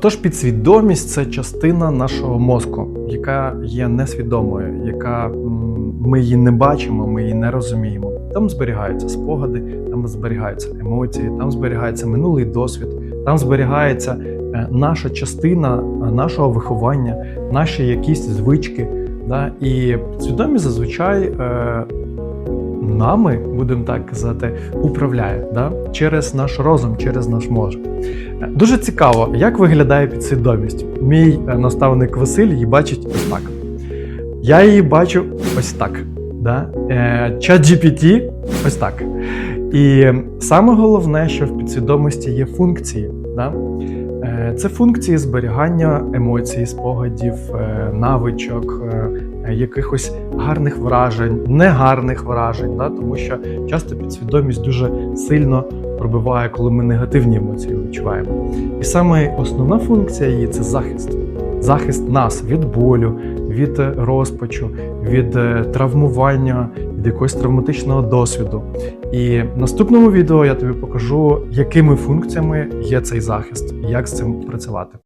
Отож, підсвідомість це частина нашого мозку, яка є несвідомою, яка ми її не бачимо, ми її не розуміємо. Там зберігаються спогади, там зберігаються емоції, там зберігається минулий досвід, там зберігається е, наша частина е, нашого виховання, наші якісь звички. Да? І підсвідомість зазвичай е, нами, будемо так казати, управляє да? через наш розум, через наш мозок. Е, Дуже цікаво, як виглядає підсвідомість. Мій е, наставник Василь її бачить ось так. Я її бачу ось так. Да? Е, Чат GPT ось так. І саме головне, що в підсвідомості є функції. Да? Е, Це функції зберігання емоцій, спогадів, е, навичок, е, якихось гарних вражень, негарних вражень, да? тому що часто підсвідомість дуже сильно пробиває, коли ми негативні емоції відчуваємо. І саме основна функція її це захист. Захист нас від болю, від розпачу, від травмування, від якогось травматичного досвіду. І в наступному відео я тобі покажу, якими функціями є цей захист як з цим працювати.